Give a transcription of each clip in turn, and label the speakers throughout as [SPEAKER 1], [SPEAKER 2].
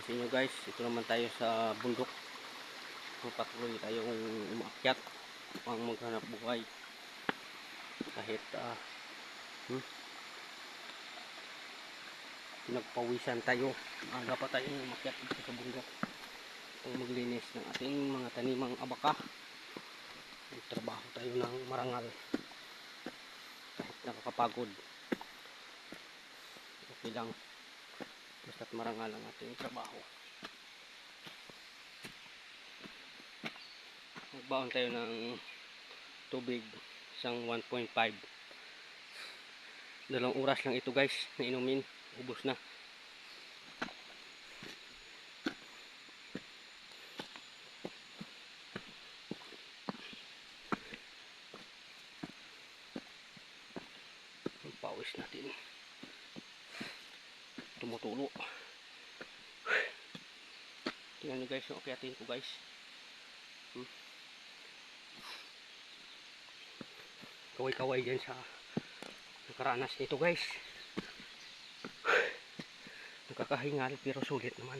[SPEAKER 1] naman sa inyo guys. Ito naman tayo sa bundok. Patuloy tayong umakyat ang maghanap buhay. Kahit ah hmm, nagpawisan tayo. Aga pa tayong umakyat dito sa bundok. Itong maglinis ng ating mga tanimang abaka. Trabaho tayo ng marangal. Kahit nakakapagod. Okay lang. Basta't marangal ang ating trabaho. Nagbaon tayo ng tubig isang 1.5 dalawang oras lang ito guys na inumin. Ubos na. Pawis natin tumutulo. Tingnan nyo guys yung akyatin ko guys. Hmm. kaway kaway dyan sa nakaranas nito guys. Nakakahingal pero sulit naman.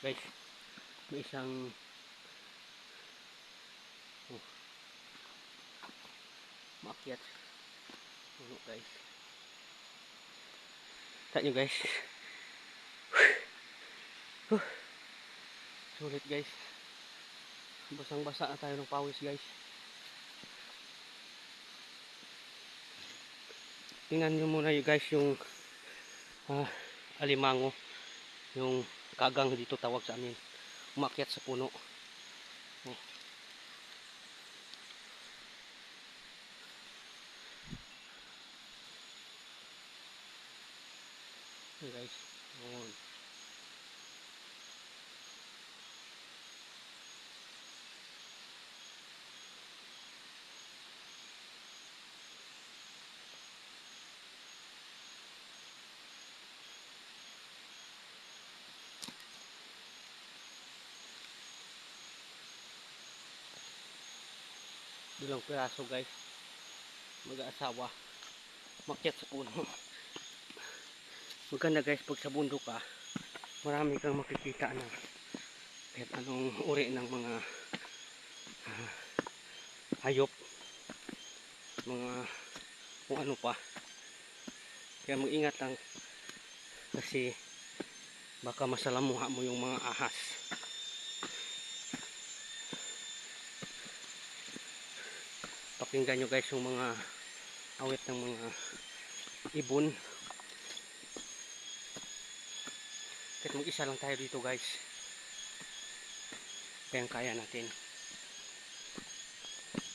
[SPEAKER 1] Guys may isang oh, maakyat ano guys? Tat nyo guys. Huh. sulit guys. Basang basa na tayo ng pawis guys. Tingnan nyo muna yung guys yung ah, alimango. Yung kagang dito tawag sa amin umakyat sa puno oh. Hey guys Ayan. Bilang piraso guys. Mag-aasawa. Makyat sa puno. Maganda guys pag sa bundok ka. Marami kang makikita na kahit anong uri ng mga ah, hayop. Mga kung ano pa. Kaya mag-ingat lang kasi baka masalamuha mo yung mga ahas. Pakinggan nyo guys yung mga awit ng mga ibon. Kahit mag isa lang tayo dito guys. Kaya kaya natin.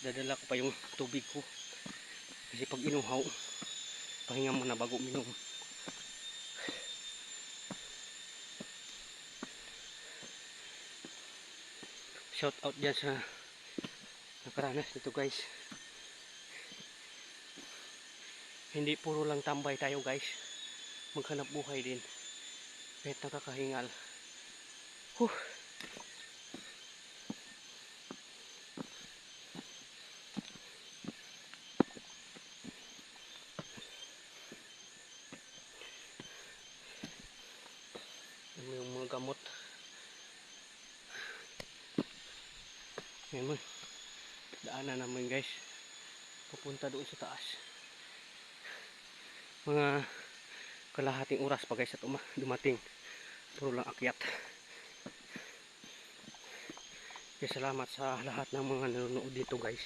[SPEAKER 1] Dadala ko pa yung tubig ko. Kasi pag inuhaw pahinga muna bago minom shout out dyan sa nakaranas nito guys hindi puro lang tambay tayo guys maghanap buhay din kahit nakakahingal huh. Yung mga gamot Ngayon mo, daanan naman guys. Pupunta doon sa taas. Mga kalahating oras pa guys at uma, dumating. Puro lang akyat. Kaya salamat sa lahat ng mga nanonood dito guys.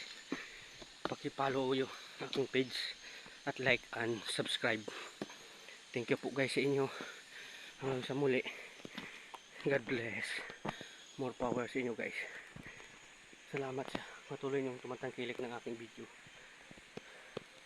[SPEAKER 1] Paki-follow yung aking page at like and subscribe. Thank you po guys sa inyo. Hanggang sa muli. God bless. More power sa inyo guys. Salamat sa patuloy niyong tumatangkilik ng aking video.